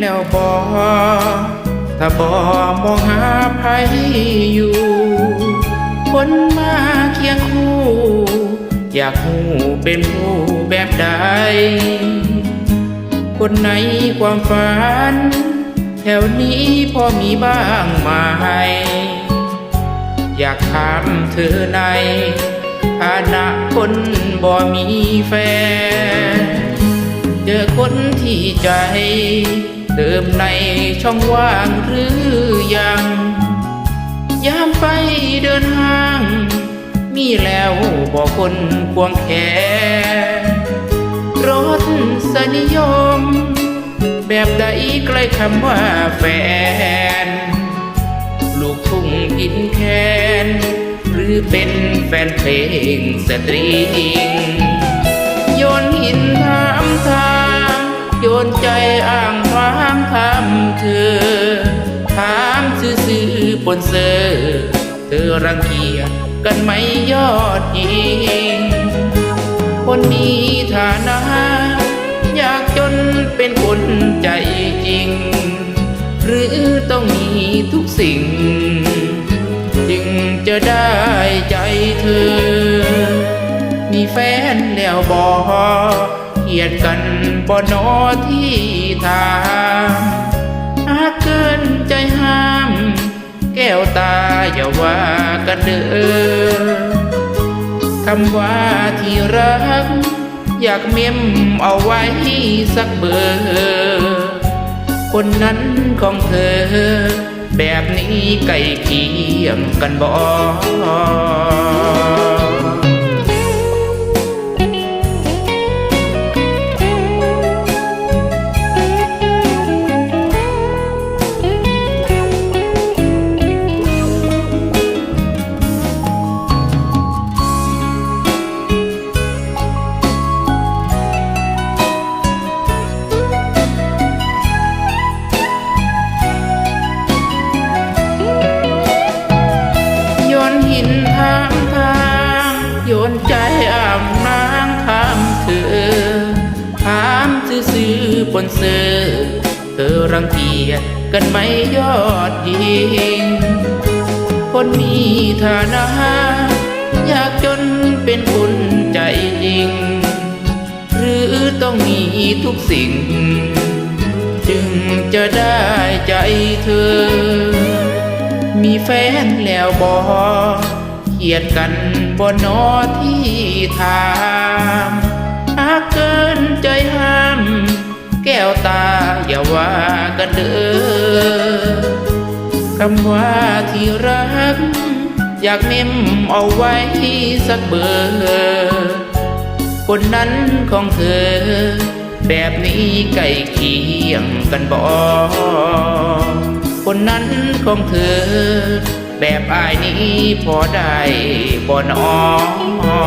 แนวบ่มองหาใครอยู่ คนมาเคียงคู่ อยากหูเป็นผู้แบบใด คนในความฝัน แถวนี้พอมีบ้างไหมอยากถามเธอในฐานะคนบ่มีแฟน เจอคนที่ใจ เติมในช่องว่างหรือยัง ยามไปเดินห้าง มีแล้วบอกคนควงแขนรถสนิยม แบบใดใกล้คำว่าแฟน ลูกทุ่งอินแคน หรือเป็นแฟนเพลงสตริง นใจอ้างความทำเธอถามซื่อๆปนเซอเธอรังเกียจกันไหมยอดหญิงคนมีฐานะอยากจนเป็นคนใจจริง หรือต้องมีทุกสิ่ง จึงจะได้ใจเธอ มีแฟนแล้วบอ เกียดกันบอนอที่ทางหากเกินใจห้าม แก้วตาอย่าว่ากันเด้อคำว่าที่รัก อยากเมมเอาไว้สักเบอร์คนนั้นของเธอ แบบนี้ใกล้เคียงกันบ่ ซื่อปนเสือเธอรังเกียจกันไหมยอดหญิง คนมีฐานะอยากจนเป็นคนใจจริง หรือต้องมีทุกสิ่ง จึงจะได้ใจเธอ มีแฟนแล้วบอเขียดกันบนนอที่ถามหากเกินใจหา แก้วตาอย่าว่ากันเด้อคำว่าที่รัก อยากเมมเอาไว้สักเบอร์คนนั้นของเธอ แบบนี้ใกล้เคียงกันบ่คนนั้นของเธอ แบบอายนี้พอได้บ่นอ